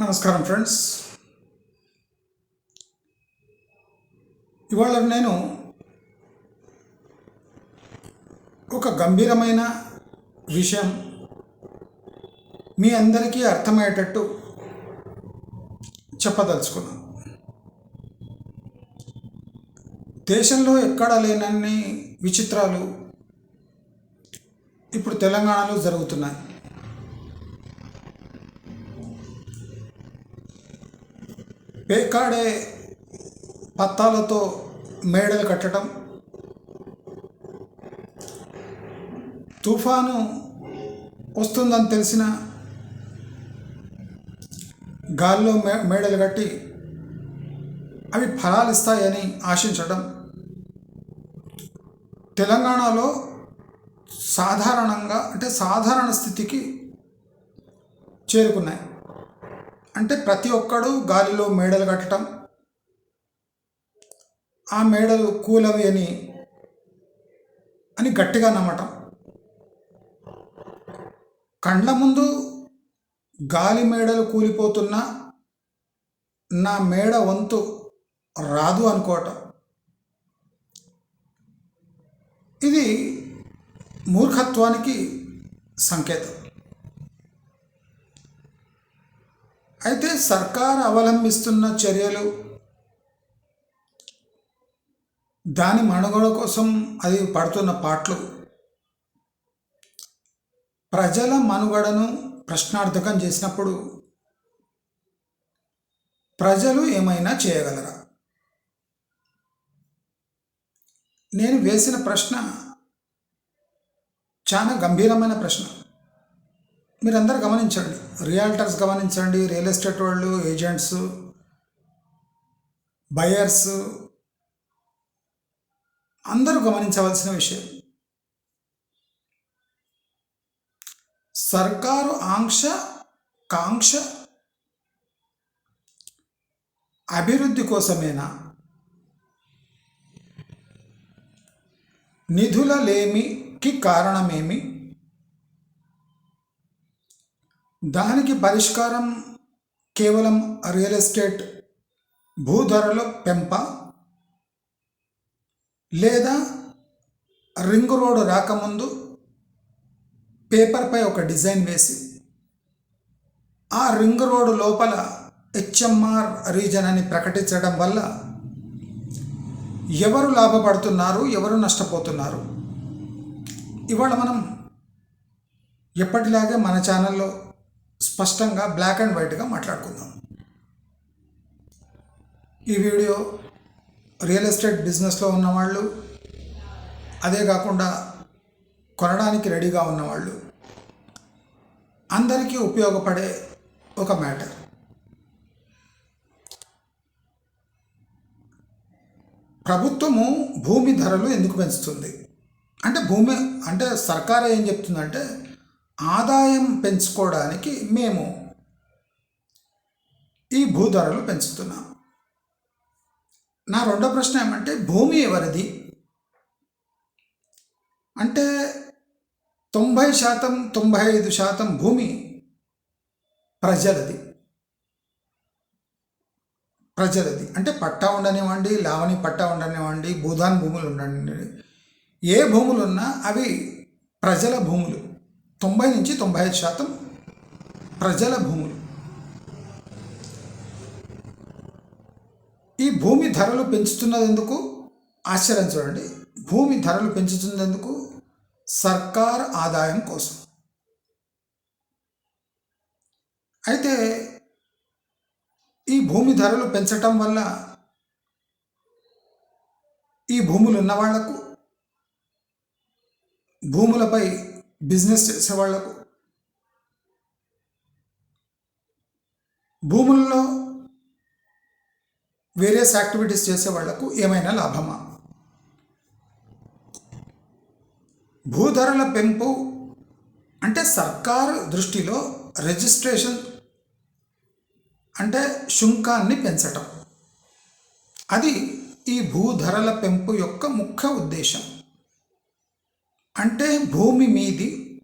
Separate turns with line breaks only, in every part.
నమస్కారం ఫ్రెండ్స్ ఇవాళ నేను ఒక గంభీరమైన విషయం మీ అందరికీ అర్థమయ్యేటట్టు చెప్పదలుచుకున్నాను. దేశంలో ఎక్కడ లేనన్ని విచిత్రాలు ఇప్పుడు తెలంగాణలో జరుగుతున్నాయి. పేకాడే పత్తాలతో మేడలు కట్టడం. తుఫాను వస్తుందని తెలిసిన గాల్లో మే మేడలు కట్టి అవి ఫలాలు ఇస్తాయని ఆశించడం. తెలంగాణలో సాధారణంగా అంటే సాధారణ స్థితికి చేరుకున్నాయి. అంటే ప్రతి ఒక్కడు గాలిలో మేడలు కట్టడం ఆ మేడలు కూలవి అని అని గట్టిగా నమ్మటం. కండ్ల ముందు గాలి మేడలు కూలిపోతున్నా నా మేడ వంతు రాదు అనుకోవటం. ఇది మూర్ఖత్వానికి సంకేతం. అయితే సర్కార్ అవలంబిస్తున్న చర్యలు దాని మనుగడ కోసం అది పడుతున్న పాటలు. ప్రజల మనుగడను ప్రశ్నార్థకం చేసినప్పుడు ప్రజలు ఏమైనా చేయగలరా? నేను వేసిన ప్రశ్న చాలా గంభీరమైన ప్రశ్న. మీరందరూ గమనించండి. రియాల్టర్స్ గమనించండి. రియల్ ఎస్టేట్ వాళ్ళు ఏజెంట్స్ బయర్స్ అందరూ గమనించవలసిన విషయం. సర్కారు ఆంక్ష కాంక్ష అభివృద్ధి కోసమేనా? నిధుల లేమికి కారణమేమి? దానికి పరిష్కారం కేవలం రియల్ ఎస్టేట్ భూధరల పెంప లేదా రింగ్ రోడ్ రాకముందు పేపర్పై ఒక డిజైన్ వేసి ఆ రింగ్ రోడ్ లోపల హెచ్ఎంఆర్ రీజన్ అని ప్రకటించడం వల్ల ఎవరు లాభపడుతున్నారు ఎవరు నష్టపోతున్నారు? ఇవాళ మనం ఎప్పటిలాగే మన ఛానల్లో స్పష్టంగా బ్లాక్ అండ్ వైట్గా మాట్లాడుకుందాం. ఈ వీడియో రియల్ ఎస్టేట్ బిజినెస్లో ఉన్నవాళ్ళు అదే కాకుండా కొనడానికి రెడీగా ఉన్నవాళ్ళు అందరికీ ఉపయోగపడే ఒక మ్యాటర్ ప్రభుత్వము భూమి ధరలు ఎందుకు పెంచుతుంది? అంటే భూమి అంటే సర్కార్ ఏం చెప్తుందంటే ఆదాయం పెంచుకోవడానికి మేము ఈ భూధరలు పెంచుతున్నాం. నా రెండో ప్రశ్న ఏమంటే భూమి ఎవరిది? అంటే తొంభై శాతం తొంభై ఐదు శాతం భూమి ప్రజలది. ప్రజలది. అంటే పట్టా ఉండనివ్వండి లావణి పట్టా ఉండనివ్వండి భూదాన్ భూములు ఉండనివ్వండి ఏ భూములు ఉన్నా అవి ప్రజల భూములు. తొంభై నుంచి తొంభై ఐదు శాతం ప్రజల భూములు. ఈ భూమి ధరలు పెంచుతున్నందుకు ఆశ్చర్యం చూడండి. భూమి ధరలు పెంచుతున్నందుకు సర్కార్ ఆదాయం కోసం. అయితే ఈ భూమి ధరలు పెంచటం వల్ల ఈ భూములు ఉన్న వాళ్ళకు భూములపై బిజినెస్ చేసే వాళ్ళకు. భూముల్లో వేరియస్ యాక్టివిటీస్ చేసే వాళ్ళకు ఏమైనా లాభమా? భూధరల పెంపు అంటే సర్కారు దృష్టిలో రిజిస్ట్రేషన్ అంటే శుంకాన్ని పెంచటం. అది ఈ భూధరల పెంపు యొక్క ముఖ్య ఉద్దేశం. అంటే భూమి మీది.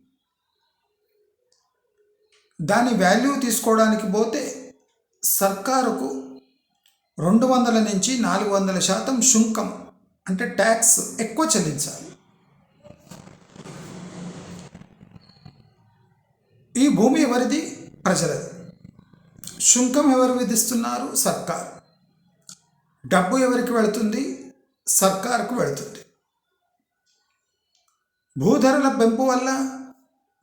దాని వాల్యూ తీసుకోవడానికి పోతే సర్కారుకు రెండు వందల నుంచి నాలుగు వందల శాతం శుంకం అంటే ట్యాక్స్ ఎక్కువ చెల్లించాలి. ఈ భూమి ఎవరిది? ప్రజలది. శుంకం ఎవరు విధిస్తున్నారు? సర్కార్. డబ్బు ఎవరికి వెళుతుంది? సర్కారుకు వెళుతుంది. భూధరల పెంపు వల్ల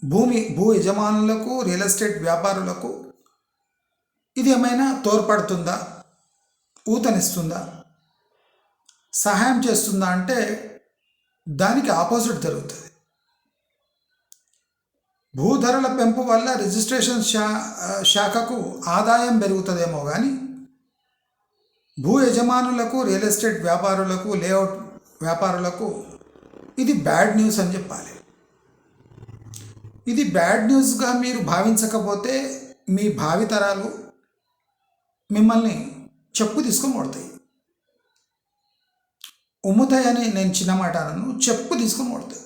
భూమి భూ యజమానులకు రియల్ ఎస్టేట్ వ్యాపారులకు ఇది ఏమైనా తోడ్పడుతుందా? ఊతనిస్తుందా? సహాయం చేస్తుందా అంటే దానికి ఆపోజిట్ జరుగుతుంది. భూధరల పెంపు వల్ల రిజిస్ట్రేషన్ శా శాఖకు ఆదాయం పెరుగుతుందేమో కానీ భూ యజమానులకు రియల్ ఎస్టేట్ వ్యాపారులకు లేఅవుట్ వ్యాపారులకు ఇది బ్యాడ్ న్యూస్ అని చెప్పాలి. ఇది బ్యాడ్ న్యూస్గా మీరు భావించకపోతే మీ భావితరాలు మిమ్మల్ని చెప్పు తీసుకొని కొడతాయి ఉమ్ముతాయని నేను చిన్న మాట అనను చెప్పు తీసుకొని కొడతాయి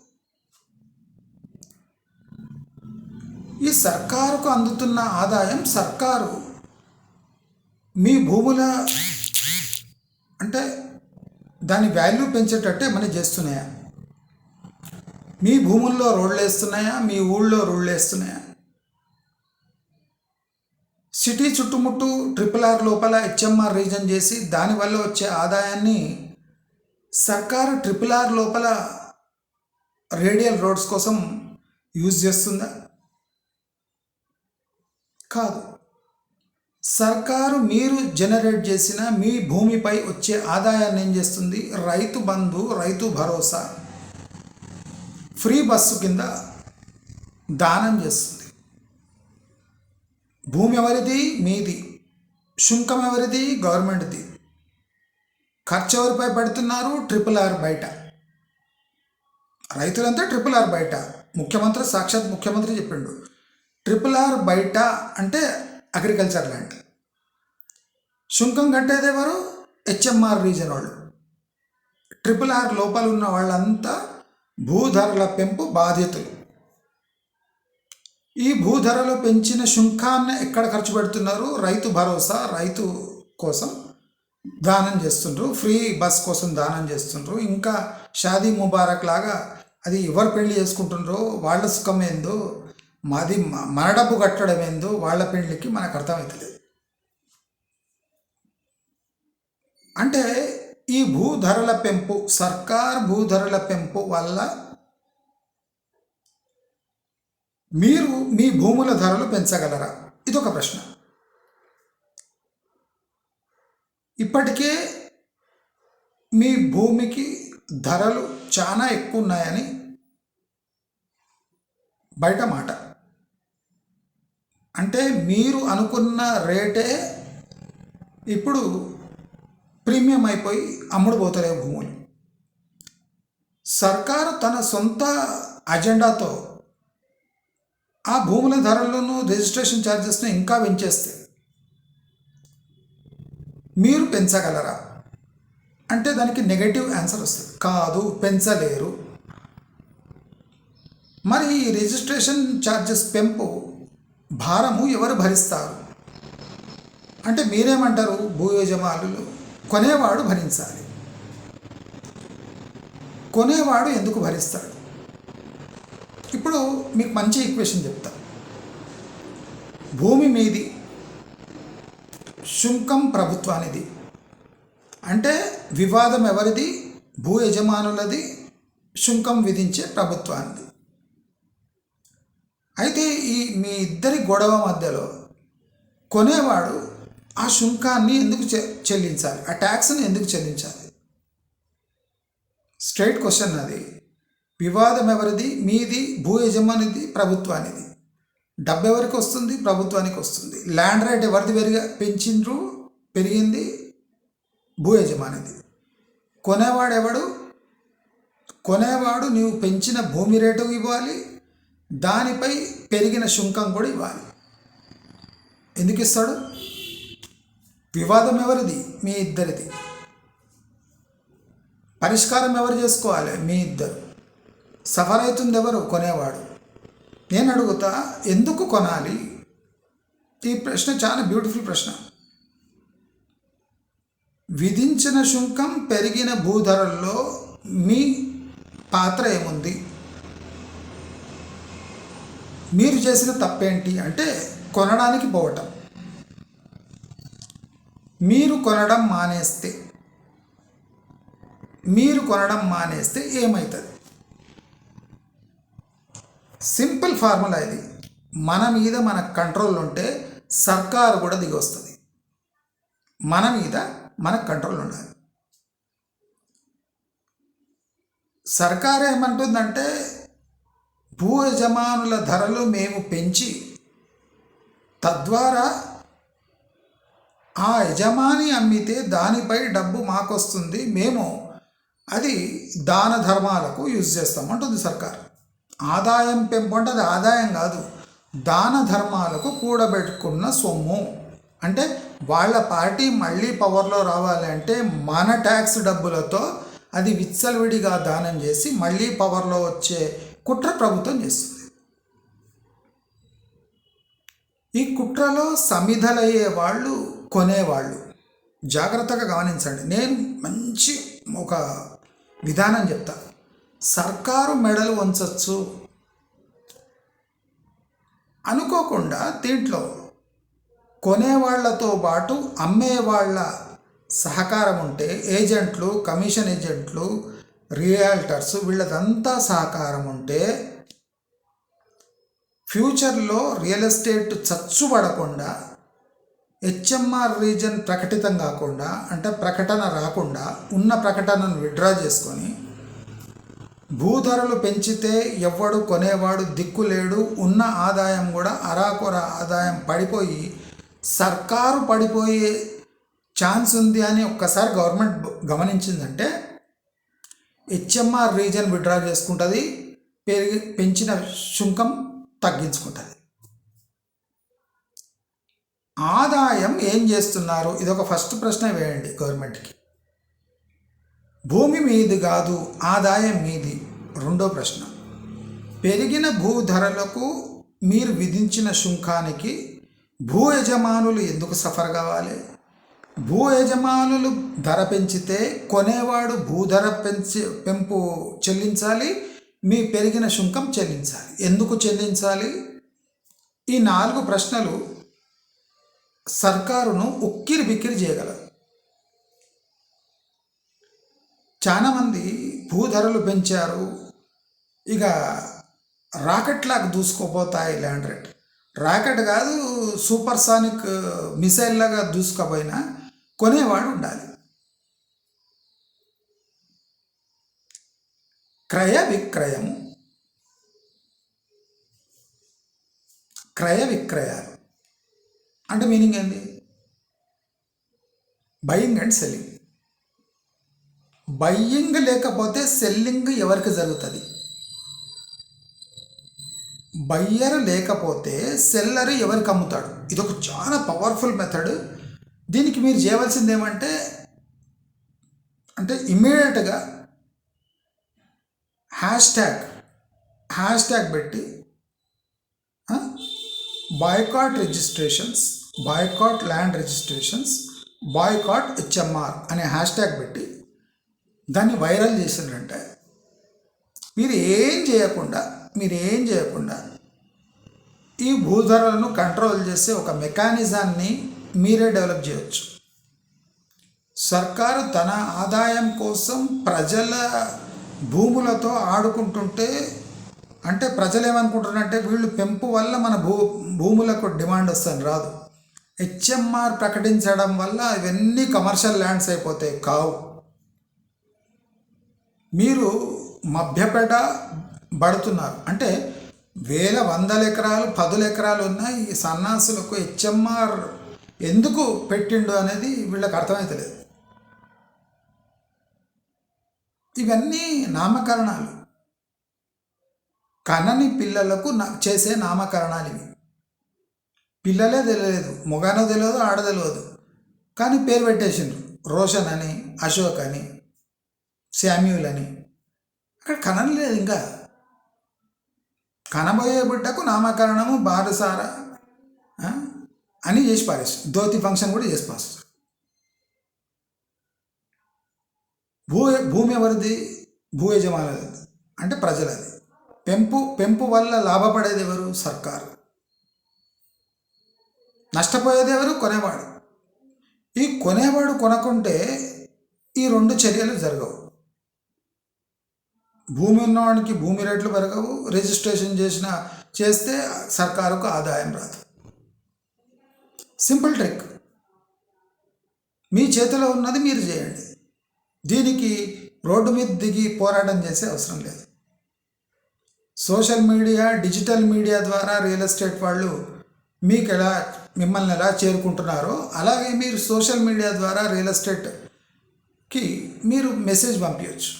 ఈ సర్కారుకు అందుతున్న ఆదాయం సర్కారు మీ భూముల అంటే దాని వాల్యూ పెంచేటట్టే మనం చేస్తున్నాయా? మీ భూముల్లో రోడ్లు వేస్తున్నాయా మీ ఊళ్ళో రోడ్లు వేస్తున్నాయా సిటీ చుట్టుముట్టు ట్రిపుల్ ఆర్ లోపల హెచ్ఎంఆర్ రీజన్ చేసి దానివల్ల వచ్చే ఆదాయాన్ని సర్కారు ట్రిపుల్ ఆర్ లోపల రేడియల్ రోడ్స్ కోసం యూజ్ చేస్తుందా? కాదు. సర్కారు మీరు జనరేట్ చేసిన మీ భూమిపై వచ్చే ఆదాయాన్ని ఏం చేస్తుంది? రైతు బంధు రైతు భరోసా. ఫ్రీ బస్సు కింద దానం చేస్తుంది. భూమి ఎవరిది? మీది. శుంకం ఎవరిది? గవర్నమెంట్ది. ఖర్చు ఎవరిపై పెడుతున్నారు? ట్రిపుల్ ఆర్ బయట. రైతులంతా ట్రిపుల్ ఆర్ బయట. ముఖ్యమంత్రి సాక్షాత్ ముఖ్యమంత్రి చెప్పిండు. ట్రిపుల్ ఆర్ బయట అంటే అగ్రికల్చర్ ల్యాండ్. శుంకం కట్టేది ఎవరు? హెచ్ఎంఆర్ రీజన్ వాళ్ళు. ట్రిపుల్ ఆర్ లోపల ఉన్న వాళ్ళంతా భూధరల పెంపు బాధితులు ఈ భూధరలు పెంచిన శుంకాన్ని ఎక్కడ ఖర్చు పెడుతున్నారు? రైతు భరోసా రైతు కోసం దానం చేస్తుండ్రు ఫ్రీ బస్ కోసం దానం చేస్తుండ్రు ఇంకా షాదీ ముబారక్ లాగా అది ఎవరు పెళ్ళి చేసుకుంటుండ్రో వాళ్ళ సుఖం ఏందో మాది మ- మన డబ్బు కట్టడం ఏందో వాళ్ళ పెళ్ళికి మనకు అర్థమవుతలేదు అంటే ఈ భూధరల పెంపు సర్కార్ భూధరల పెంపు వల్ల మీరు మీ భూముల ధరలు పెంచగలరా? ఇదొక ప్రశ్న. ఇప్పటికే మీ భూమికి ధరలు చాలా ఎక్కువ ఉన్నాయని బయట మాట. అంటే మీరు అనుకున్న రేటే ఇప్పుడు ప్రీమియం అయిపోయి అమ్ముడు భూములు. సర్కారు తన సొంత అజెండాతో ఆ భూముల ధరలను రిజిస్ట్రేషన్ ఛార్జెస్ను ఇంకా పెంచేస్తే మీరు పెంచగలరా? అంటే దానికి నెగటివ్ ఆన్సర్ వస్తుంది. కాదు పెంచలేరు. మరి ఈ రిజిస్ట్రేషన్ ఛార్జెస్ పెంపు భారము ఎవరు భరిస్తారు? అంటే మీరేమంటారు భూ యజమానులు? కొనేవాడు భరించాలి. కొనేవాడు ఎందుకు భరిస్తాడు? ఇప్పుడు మీకు మంచి ఈక్వేషన్ చెప్తా. భూమి మీది శుంకం ప్రభుత్వానిది. అంటే వివాదం ఎవరిది? భూ యజమానులది శుంకం విధించే ప్రభుత్వానిది. అయితే ఈ మీ ఇద్దరి గొడవ మధ్యలో కొనేవాడు ఆ శుంకాన్ని ఎందుకు చె- చెల్లించాలి? ఆ ట్యాక్స్ని ఎందుకు చెల్లించాలి? స్ట్రైట్ క్వశ్చన్ అది. వివాదం ఎవరిది? మీది భూ యజమానిది ప్రభుత్వానిది. డబ్బు ఎవరికి వస్తుంది? ప్రభుత్వానికి వస్తుంది. ల్యాండ్ రేట్ ఎవరిది పెరిగా పెంచిండ్రు? పెరిగింది భూ యజమానిది. కొనేవాడు ఎవడు? కొనేవాడు నీవు పెంచిన భూమి రేటు ఇవ్వాలి. దానిపై పెరిగిన శుంకం కూడా ఇవ్వాలి. ఎందుకు ఇస్తాడు? వివాదం ఎవరిది? మీ ఇద్దరిది. పరిష్కారం ఎవరు చేసుకోవాలి? మీ ఇద్దరు. సఫర్ అవుతుంది ఎవరు? కొనేవాడు. నేను అడుగుతా ఎందుకు కొనాలి? ఈ ప్రశ్న చాలా బ్యూటిఫుల్ ప్రశ్న. విధించిన శుంకం పెరిగిన భూధరల్లో మీ పాత్ర ఏముంది? మీరు చేసిన తప్పేంటి? అంటే కొనడానికి పోవటం. మీరు కొనడం మానేస్తే. మీరు కొనడం మానేస్తే ఏమవుతుంది సింపుల్ ఫార్ములా ఇది. మన మీద మన కంట్రోల్ ఉంటే సర్కారు కూడా దిగి వస్తుంది. మన మీద మనకు కంట్రోల్ ఉండాలి. సర్కార్ ఏమంటుందంటే భూ యజమానుల ధరలు మేము పెంచి తద్వారా ఆ యజమాని అమ్మితే దానిపై డబ్బు మాకొస్తుంది మేము అది దాన ధర్మాలకు యూజ్ చేస్తాం అంటుంది సర్కార్. ఆదాయం పెంపు అంటే అది ఆదాయం కాదు దాన ధర్మాలకు కూడబెట్టుకున్న సొమ్ము. అంటే వాళ్ళ పార్టీ మళ్ళీ పవర్లో రావాలి అంటే మన ట్యాక్స్ డబ్బులతో అది విచ్చలవిడిగా దానం చేసి మళ్ళీ పవర్లో వచ్చే కుట్ర ప్రభుత్వం చేస్తుంది. ఈ కుట్రలో సమిధలయ్యే వాళ్ళు కొనేవాళ్ళు. జాగ్రత్తగా గమనించండి. నేను మంచి ఒక విధానం చెప్తా. సర్కారు మెడలు వంచవచ్చు అనుకోకుండా దీంట్లో కొనేవాళ్ళతో పాటు అమ్మేవాళ్ళ సహకారం ఉంటే ఏజెంట్లు కమిషన్ ఏజెంట్లు రియాల్టర్స్ వీళ్ళదంతా సహకారం ఉంటే ఫ్యూచర్లో రియల్ ఎస్టేట్ చచ్చుబడకుండా హెచ్ఎంఆర్ రీజన్ ప్రకటితం కాకుండా అంటే ప్రకటన రాకుండా ఉన్న ప్రకటనను విడ్రా చేసుకొని భూధరలు పెంచితే ఎవ్వడు కొనేవాడు దిక్కు లేడు ఉన్న ఆదాయం కూడా అరాకొర ఆదాయం పడిపోయి సర్కారు పడిపోయే ఛాన్స్ ఉంది అని ఒక్కసారి గవర్నమెంట్ గమనించిందంటే హెచ్ఎంఆర్ రీజన్ విడ్రా చేసుకుంటుంది పెరిగి పెంచిన శుంకం తగ్గించుకుంటుంది. ఆదాయం ఏం చేస్తున్నారు? ఇది ఒక ఫస్ట్ ప్రశ్న వేయండి గవర్నమెంట్కి. భూమి మీది కాదు ఆదాయం మీది. రెండో ప్రశ్న. పెరిగిన భూ ధరలకు మీరు విధించిన శుంకానికి భూ యజమానులు ఎందుకు సఫర్ కావాలి? భూ యజమానులు ధర పెంచితే కొనేవాడు భూ ధర పెంచి పెంపు చెల్లించాలి మీ పెరిగిన శుంకం చెల్లించాలి. ఎందుకు చెల్లించాలి? ఈ నాలుగు ప్రశ్నలు సర్కారును ఉక్కిరి బిక్కిరి చేయగలరు. చాలామంది భూధరలు పెంచారు. ఇక రాకెట్ లాగా దూసుకోపోతాయి ల్యాండ్ రేట్. రాకెట్ కాదు సూపర్ సానిక్ మిసైల్ లాగా కొనేవాడు ఉండాలి. క్రయ విక్రయము క్రయ విక్రయాలు. అంటే మీనింగ్ ఏంటి బయింగ్ అండ్ సెల్లింగ్ బయ్యింగ్ లేకపోతే సెల్లింగ్ ఎవరికి జరుగుతుంది? బయ్యర్ లేకపోతే సెల్లర్ ఎవరికి అమ్ముతాడు? ఇది ఒక చాలా పవర్ఫుల్ మెథడ్ దీనికి మీరు చేయవలసింది ఏమంటే అంటే ఇమ్మీడియట్గా హ్యాష్ ట్యాగ్ హ్యాష్ ట్యాగ్ పెట్టి boycott registrations boycott land registrations boycott HMR అనే హ్యాష్ ట్యాగ్ పెట్టి దాన్ని వైరల్ చేసిండ్రంటే మీరు ఏం చేయకుండా మీరు ఏం చేయకుండా ఈ భూధరలను కంట్రోల్ చేసే ఒక మెకానిజాన్ని మీరే డెవలప్ చేయవచ్చు సర్కారు తన ఆదాయం కోసం ప్రజల భూములతో ఆడుకుంటుంటే అంటే ప్రజలు ఏమనుకుంటారంటే వీళ్ళు పెంపు వల్ల మన భూ భూములకు డిమాండ్ వస్తుంది రాదు. హెచ్ఎంఆర్ ప్రకటించడం వల్ల ఇవన్నీ కమర్షియల్ ల్యాండ్స్ అయిపోతాయి కావు. మీరు మభ్యపెట పడుతున్నారు. అంటే వేల వందల ఎకరాలు పదుల ఎకరాలు ఉన్న ఈ సన్నాసులకు హెచ్ఎంఆర్ ఎందుకు పెట్టిండు అనేది వీళ్ళకి అర్థమవుతలేదు ఇవన్నీ నామకరణాలు. కనని పిల్లలకు చేసే నామకరణాలు ఇవి. పిల్లలే తెలియలేదు మొగానో తెలియదు ఆడ తెలియదు. కానీ పేరు పెట్టేసిండ్రు. రోషన్ అని అశోక్ అని శామ్యూల్ అని. అక్కడ కనలేదు ఇంకా. కనబోయే బిడ్డకు నామకరణము బారసార అని చేసి పారేస్తారు ధోతి ఫంక్షన్ కూడా చేసి పారేస్తారు భూ భూమి ఎవరిది? భూ యజమానులది. అంటే ప్రజలది. పెంపు పెంపు వల్ల లాభపడేది ఎవరు? సర్కారు. నష్టపోయేది ఎవరు? కొనేవాడు. ఈ కొనేవాడు కొనకుంటే ఈ రెండు చర్యలు జరగవు. భూమి ఉన్నవాడికి భూమి రేట్లు పెరగవు. రిజిస్ట్రేషన్ చేసిన చేస్తే సర్కారుకు ఆదాయం రాదు. Simple trick. మీ చేతిలో ఉన్నది మీరు చేయండి. దీనికి రోడ్డు మీద దిగి పోరాటం చేసే అవసరం లేదు. సోషల్ మీడియా డిజిటల్ మీడియా ద్వారా రియల్ ఎస్టేట్ వాళ్ళు మీకు ఎలా మిమ్మల్ని ఎలా చేరుకుంటున్నారో అలాగే మీరు సోషల్ మీడియా ద్వారా రియల్ ఎస్టేట్కి మీరు మెసేజ్ పంపించవచ్చు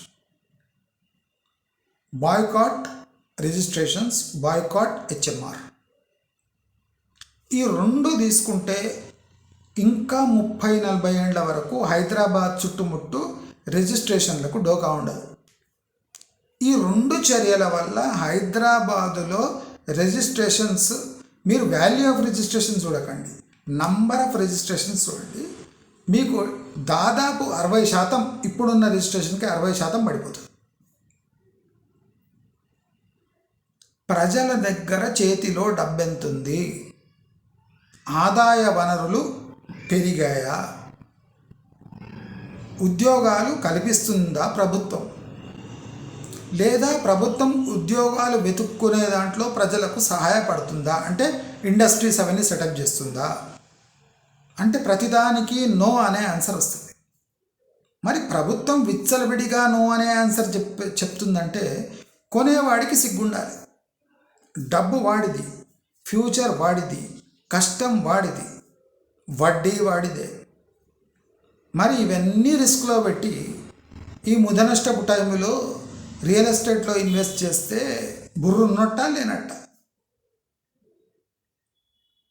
బాయ్కాట్ రిజిస్ట్రేషన్స్ బాయ్కాట్ హెచ్ఎంఆర్. ఈ రెండు తీసుకుంటే ఇంకా ముప్పై నలభై ఏళ్ళ వరకు హైదరాబాద్ చుట్టుముట్టు రిజిస్ట్రేషన్లకు డోకా ఉండదు. ఈ రెండు చర్యల వల్ల హైదరాబాదులో రిజిస్ట్రేషన్స్ మీరు వాల్యూ ఆఫ్ రిజిస్ట్రేషన్ చూడకండి. నంబర్ ఆఫ్ రిజిస్ట్రేషన్స్ చూడండి. మీకు దాదాపు అరవై శాతం ఇప్పుడున్న రిజిస్ట్రేషన్కి అరవై శాతం పడిపోతుంది. ప్రజల దగ్గర చేతిలో డబ్బెంతుంది. ఆదాయ వనరులు పెరిగాయా? ఉద్యోగాలు కల్పిస్తుందా ప్రభుత్వం? లేదా ప్రభుత్వం ఉద్యోగాలు వెతుక్కునే దాంట్లో ప్రజలకు సహాయపడుతుందా? అంటే ఇండస్ట్రీస్ అవన్నీ సెటప్ చేస్తుందా? అంటే ప్రతిదానికి నో అనే ఆన్సర్ వస్తుంది. మరి ప్రభుత్వం విచ్చలవిడిగా నో అనే ఆన్సర్ చెప్ చెప్తుందంటే కొనేవాడికి సిగ్గుండాలి. డబ్బు వాడిది ఫ్యూచర్ వాడిది కష్టం వాడిది వడ్డీ వాడిదే. మరి ఇవన్నీ రిస్క్లో పెట్టి ఈ ముదనష్టపు టైంలో రియల్ ఎస్టేట్లో ఇన్వెస్ట్ చేస్తే బుర్రున్నట్ట లేనట్ట?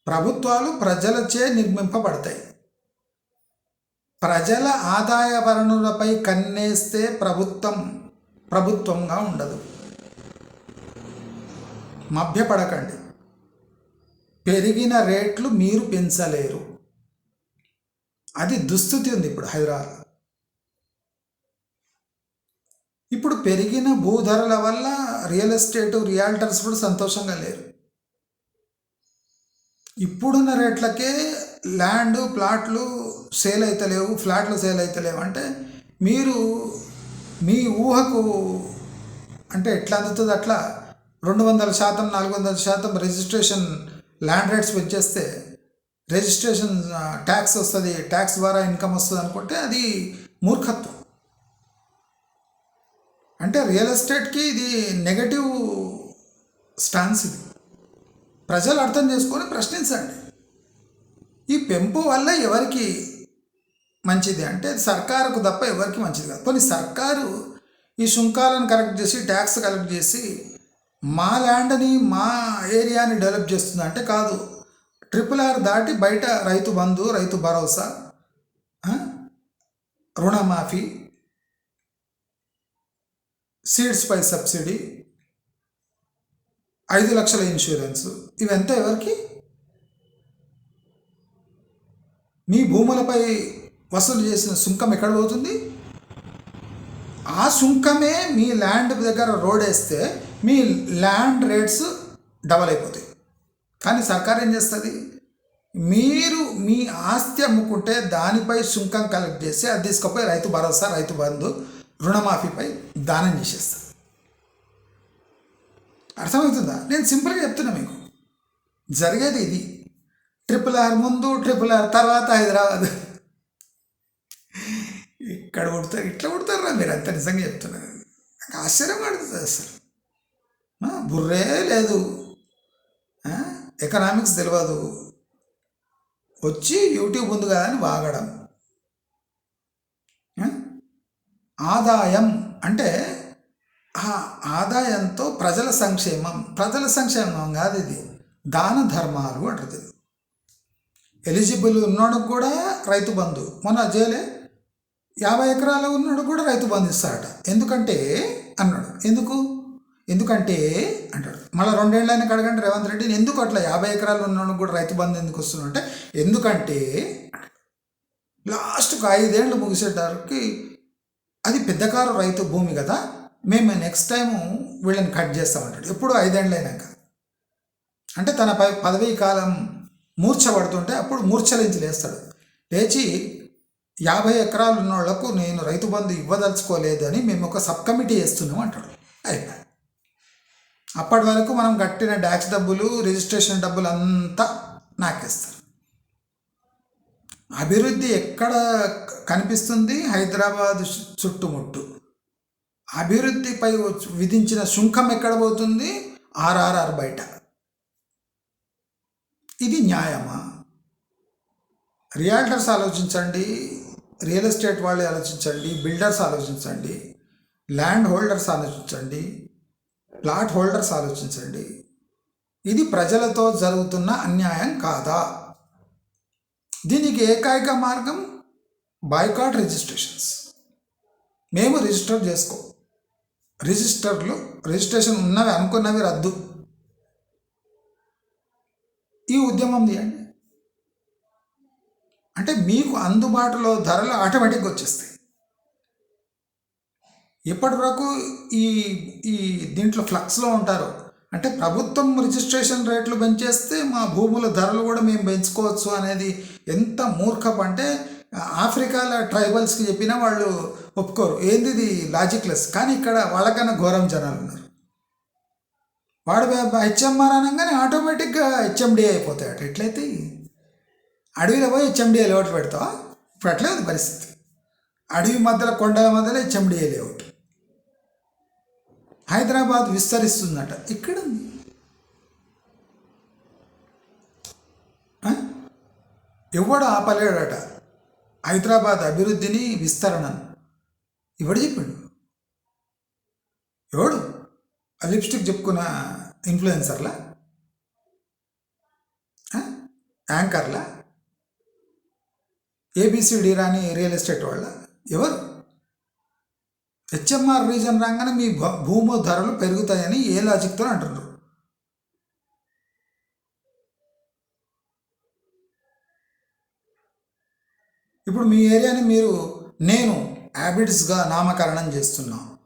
ప్రభుత్వాలు ప్రజలచే నిర్మింపబడతాయి. ప్రజల ఆదాయ వనరులపై కన్నేస్తే ప్రభుత్వం ప్రభుత్వంగా ఉండదు. మభ్యపడకండి. పెరిగిన రేట్లు మీరు పెంచలేరు. అది దుస్థితి ఉంది ఇప్పుడు హైదరాబాద్ ఇప్పుడు పెరిగిన భూధరల వల్ల రియల్ ఎస్టేట్ రియాల్టర్స్ కూడా సంతోషంగా లేరు. ఇప్పుడున్న రేట్లకే ల్యాండ్ ప్లాట్లు సేల్ అవుతలేవు ఫ్లాట్లు సేల్ అవుతలేవు అంటే మీరు మీ ఊహకు అంటే ఎట్లా అందుతుంది? అట్లా రెండు వందల శాతం నాలుగు వందల శాతం రిజిస్ట్రేషన్ ల్యాండ్ రేట్స్ పెంచేస్తే రిజిస్ట్రేషన్ ట్యాక్స్ వస్తుంది. ట్యాక్స్ ద్వారా ఇన్కమ్ వస్తుంది అనుకుంటే అది మూర్ఖత్వం. అంటే రియల్ ఎస్టేట్కి ఇది నెగటివ్ స్టాన్స్ ఇది. ప్రజలు అర్థం చేసుకొని ప్రశ్నించండి. ఈ పెంపు వల్ల ఎవరికి మంచిది? అంటే సర్కారుకు తప్ప ఎవరికి మంచిది కాదు. కొన్ని సర్కారు ఈ సుంకాలను కలెక్ట్ చేసి ట్యాక్స్ కలెక్ట్ చేసి మా ల్యాండ్ని మా ఏరియాని డెవలప్ చేస్తుంది? అంటే కాదు. ట్రిపుల్ ఆర్ దాటి బయట రైతు బంధు రైతు భరోసా రుణమాఫీ సీడ్స్ పై సబ్సిడీ ఐదు లక్షల ఇన్సూరెన్స్ ఇవంతా ఎవరికి? మీ భూములపై వసూలు చేసిన సుంకం ఎక్కడ పోతుంది? ఆ సుంకమే మీ ల్యాండ్ దగ్గర రోడ్ వేస్తే మీ ల్యాండ్ రేట్స్ డబల్ అయిపోతాయి. కానీ సర్కార్ ఏం చేస్తుంది? మీరు మీ ఆస్తి అమ్ముకుంటే దానిపై సుంకం కలెక్ట్ చేసి అది తీసుకుపోయి రైతు భరోసా రైతు బంధు రుణమాఫీపై దానం చేసేస్తారు అర్థమవుతుందా? నేను సింపుల్గా చెప్తున్నా మీకు. జరిగేది ఇది. ట్రిపుల్ ఆర్ ముందు ట్రిపుల్ ఆర్ తర్వాత హైదరాబాద్. ఇక్కడ కొడతారు ఇట్లా కొడతారా మీరు? అంత నిజంగా చెప్తున్నారు నాకు ఆశ్చర్యం పడుతుంది అసలు. బుర్రే లేదు. ఎకనామిక్స్ తెలియదు వచ్చి యూట్యూబ్ ఉంది కదా అని వాగడం ఆ? ఆదాయం అంటే ఆ ఆదాయంతో ప్రజల సంక్షేమం. ప్రజల సంక్షేమం కాదు ఇది. దాన ధర్మాలు అంటది ఎలిజిబుల్ ఉన్నాడు కూడా రైతు బంధు. మొన్న చేయలే యాభై ఎకరాలు ఉన్నాడు కూడా రైతు బంధు ఇస్తాడట. ఎందుకంటే అన్నాడు. ఎందుకు? ఎందుకంటే అంటాడు. మళ్ళీ రెండేళ్ళని అడగండి రేవంత్ రెడ్డి ఎందుకు అట్లా యాభై ఎకరాలు ఉన్నాడు కూడా రైతు బంధు ఎందుకు వస్తున్నాడు అంటే ఎందుకంటే లాస్ట్కి ఐదేళ్ళు ముగిసేటరికి అది పెద్దకారు రైతు భూమి కదా మేము నెక్స్ట్ టైం వీళ్ళని కట్ చేస్తామంటాడు. ఎప్పుడు ఐదేళ్ళు అంటే తన పై పదవీ కాలం మూర్ఛ పడుతుంటే అప్పుడు మూర్ఛలించి లేస్తాడు. లేచి యాభై ఎకరాలు ఉన్న వాళ్ళకు నేను రైతు బంధు ఇవ్వదలుచుకోలేదు అని మేము ఒక సబ్ కమిటీ వేస్తున్నాం అంటాడు. అయిపోయి అప్పటి వరకు మనం కట్టిన ట్యాక్స్ డబ్బులు రిజిస్ట్రేషన్ డబ్బులు అంతా నాకేస్తారు. అభివృద్ధి ఎక్కడ కనిపిస్తుంది? హైదరాబాద్ చుట్టుముట్టు. అభివృద్ధిపై విధించిన సుంకం ఎక్కడ పోతుంది? ఆర్ఆర్ఆర్ బయట. ఇది న్యాయమా? రియాల్టర్స్ ఆలోచించండి. రియల్ ఎస్టేట్ వాళ్ళు ఆలోచించండి. బిల్డర్స్ ఆలోచించండి. ల్యాండ్ హోల్డర్స్ ఆలోచించండి. ప్లాట్ హోల్డర్స్ ఆలోచించండి. ఇది ప్రజలతో జరుగుతున్న అన్యాయం కాదా? దీనికి ఏకైక మార్గం బాయ్కాట్ రిజిస్ట్రేషన్స్. మేము రిజిస్టర్ చేసుకో. రిజిస్టర్లు రిజిస్ట్రేషన్ ఉన్నవి అనుకున్నవి రద్దు. ఈ ఉద్యమం తీయండి. అంటే మీకు అందుబాటులో ధరలు ఆటోమేటిక్గా వచ్చేస్తాయి. ఇప్పటి వరకు ఈ ఈ దీంట్లో ఫ్లక్స్లో ఉంటారు. అంటే ప్రభుత్వం రిజిస్ట్రేషన్ రేట్లు పెంచేస్తే మా భూముల ధరలు కూడా మేము పెంచుకోవచ్చు అనేది ఎంత మూర్ఖపు అంటే ఆఫ్రికాల ట్రైబల్స్కి చెప్పినా వాళ్ళు ఒప్పుకోరు. ఏంది ఇది? లాజిక్లెస్. కానీ ఇక్కడ వాళ్ళకన్నా ఘోరం జనాలు ఉన్నారు. వాడు హెచ్ఎంఆర్ అనగానే ఆటోమేటిక్గా హెచ్ఎండి అయిపోతాయి ఎట్లయితే అడవిలో పోయి హెచ్ఎండిఏ లేఅవుట్ పెడతావా? ఇప్పుడు అట్లేదు పరిస్థితి. అడవి మధ్యలో కొండల మధ్యలో హెచ్ఎండిఏ లేఅవుట్. హైదరాబాద్ విస్తరిస్తుందట. ఇక్కడ? ఎవడు ఆపలేడట? హైదరాబాద్ అభివృద్ధిని విస్తరణను ఎవడు చెప్పాడు? ఎవడు? ఆ లిప్స్టిక్ చెప్పుకున్న ఇన్ఫ్లుయెన్సర్లా? యాంకర్లా? ఏబిసిడి రాని రియల్ ఎస్టేట్ వాళ్ళ? ఎవరు? హెచ్ఎంఆర్ రీజన్ రాగానే మీ భూ- భూము ధరలు పెరుగుతాయని ఏ లాజిక్తో అంటున్నారు. ఇప్పుడు మీ ఏరియాని మీరు నేను హ్యాబిట్స్గా నామకరణం చేస్తున్నాను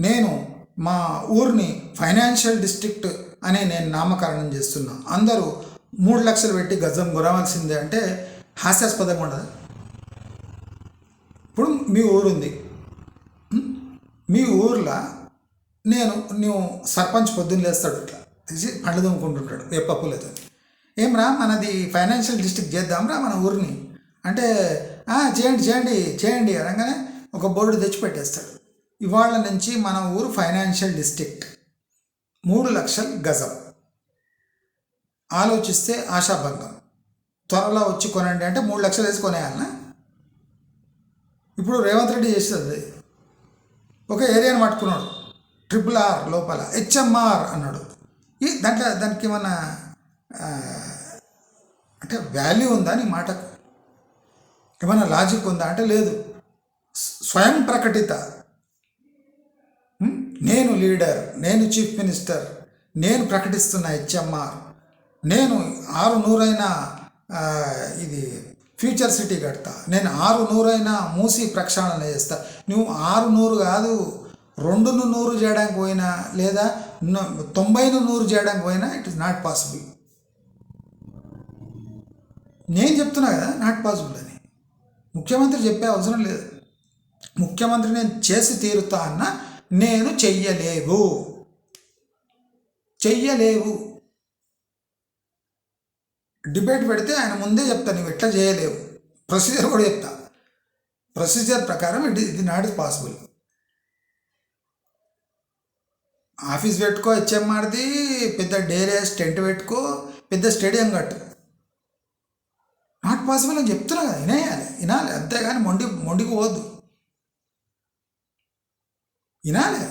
నేను మా ఊరిని ఫైనాన్షియల్ డిస్ట్రిక్ట్ అనే నేను నామకరణం చేస్తున్నా. అందరూ మూడు లక్షలు పెట్టి గజం గురవలసిందే అంటే హాస్యాస్పదంగా ఉండదు? ఇప్పుడు మీ ఊరుంది. మీ ఊర్లో నేను నువ్వు సర్పంచ్ పొద్దున్న లేస్తాడు ఇట్లా. తీసి పండ్లు తోముకుంటుంటాడు ఏ పప్పులతో ఏం రా మనది ఫైనాన్షియల్ డిస్ట్రిక్ట్ చేద్దాం రా మన ఊరిని. అంటే చేయండి చేయండి చేయండి అనగానే ఒక బోర్డు తెచ్చి పెట్టేస్తాడు. ఇవాళ నుంచి మన ఊరు ఫైనాన్షియల్ డిస్ట్రిక్ట్ మూడు లక్షలు గజం. ఆలోచిస్తే ఆశాభంగం. త్వరలో వచ్చి కొనండి అంటే మూడు లక్షలు వేసి కొనేయాలనా? ఇప్పుడు రేవంత్ రెడ్డి చేసేది ఒక ఏరియాని పట్టుకున్నాడు. ట్రిపుల్ ఆర్ లోపల. హెచ్ఎంఆర్ అన్నాడు. ఈ దాంట్లో దానికి ఏమన్నా అంటే వాల్యూ ఉందా నీ మాటకు? ఏమైనా లాజిక్ ఉందా? అంటే లేదు. స్వయం ప్రకటిత. నేను లీడర్ నేను చీఫ్ మినిస్టర్ నేను ప్రకటిస్తున్న హెచ్ఎంఆర్ నేను ఆరు నూరైన ఇది ఫ్యూచర్ సిటీ కడతా. నేను ఆరు నూరైనా మూసి ప్రక్షాళన చేస్తా. నువ్వు ఆరు నూరు కాదు రెండును నూరు చేయడానికి పోయినా లేదా తొంభైను నూరు చేయడానికి పోయినా ఇట్ ఇస్ నాట్ పాసిబుల్. నేను చెప్తున్నా కదా నాట్ పాసిబుల్ అని. ముఖ్యమంత్రి చెప్పే అవసరం లేదు. ముఖ్యమంత్రి నేను చేసి తీరుతా అన్న నేను చెయ్యలేవు. చెయ్యలేవు. డిబేట్ పెడితే ఆయన ముందే చెప్తా నువ్వు ఎట్లా చేయలేవు. ప్రొసీజర్ కూడా చెప్తా. ప్రొసీజర్ ప్రకారం ఇట్ ఇది నాట్ ఇస్ పాసిబుల్. ఆఫీస్ పెట్టుకో హెచ్ఎంఆర్ది పెద్ద డేరేస్ టెంట్ పెట్టుకో పెద్ద స్టేడియం కట్టు. నాట్ పాసిబుల్ అని చెప్తున్నా కదా వినేయాలి వినాలి. అంతేగాని మొండి మొండికి పోవద్దు వినాలి.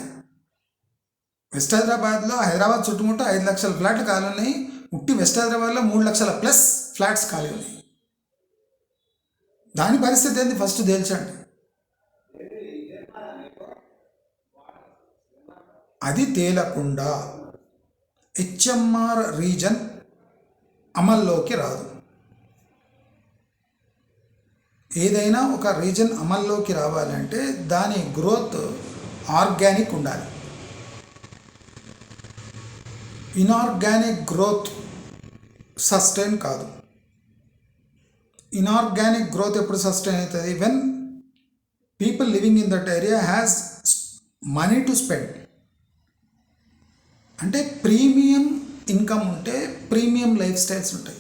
వెస్ట్ హైదరాబాద్లో హైదరాబాద్ చుట్టుముట్ట ఐదు లక్షల ఫ్లాట్లు ఖాళీ ఉట్టి వెస్ట్ హైదరాబాద్లో మూడు లక్షల ప్లస్ ఫ్లాట్స్ ఖాళీ ఉన్నాయి. దాని పరిస్థితి ఏంది? ఫస్ట్ తేల్చండి. అది తేలకుండా హెచ్ఎంఆర్ రీజన్ అమల్లోకి రాదు. ఏదైనా ఒక రీజన్ అమల్లోకి రావాలంటే దాని గ్రోత్ ఆర్గానిక్ ఉండాలి. ఇనార్గానిక్ గ్రోత్ సస్టైన్ కాదు. ఇనార్గానిక్ గ్రోత్ ఎప్పుడు సస్టైన్ అవుతుంది? When people living in that area has money to spend అంటే ప్రీమియం ఇన్కమ్ ఉంటే ప్రీమియం లైఫ్ స్టైల్స్ ఉంటాయి.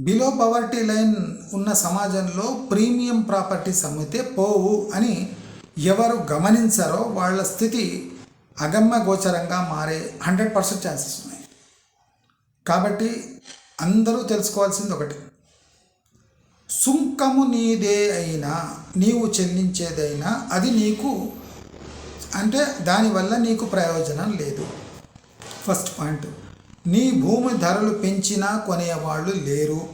బిలో పవర్టీ లైన్ ఉన్న సమాజంలో ప్రీమియం ప్రాపర్టీస్ అమ్మితే పోవు అని ఎవరు గమనించారో వాళ్ళ స్థితి అగమ్య గోచరంగా మారే హండ్రెడ్ పర్సెంట్ ఛాన్సెస్ ఉన్నాయి. కాబట్టి అందరూ తెలుసుకోవాల్సింది ఒకటి. సుంకము నీదే అయినా నీవు చెల్లించేదైనా అది నీకు అంటే దానివల్ల నీకు ప్రయోజనం లేదు. First point. నీ భూమి ధరలు పెంచినా కొనేవాళ్ళు లేరు.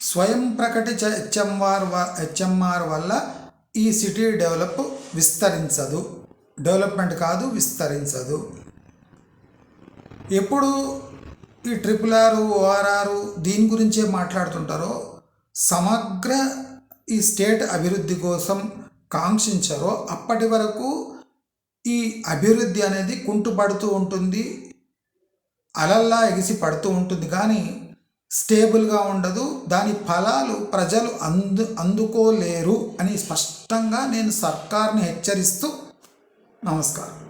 స్వయం ప్రకటిత హెచ్ఎంఆర్ హెచ్ఎంఆర్ వల్ల ఈ సిటీ డెవలప్ విస్తరించదు. డెవలప్మెంట్ కాదు విస్తరించదు. ఎప్పుడు ఈ ట్రిపుల్ ఆర్ ఓఆర్ఆర్ దీని గురించే మాట్లాడుతుంటారో సమగ్ర ఈ స్టేట్ అభివృద్ధి కోసం కాంక్షించారో అప్పటి వరకు ఈ అభివృద్ధి అనేది కుంటుపడుతూ ఉంటుంది అలల్లా ఎగిసి పడుతూ ఉంటుంది. కానీ స్టేబుల్గా ఉండదు దాని ఫలాలు ప్రజలు అందు అందుకోలేరు అని స్పష్టంగా నేను సర్కార్ని హెచ్చరిస్తూ നമസ്കാരം.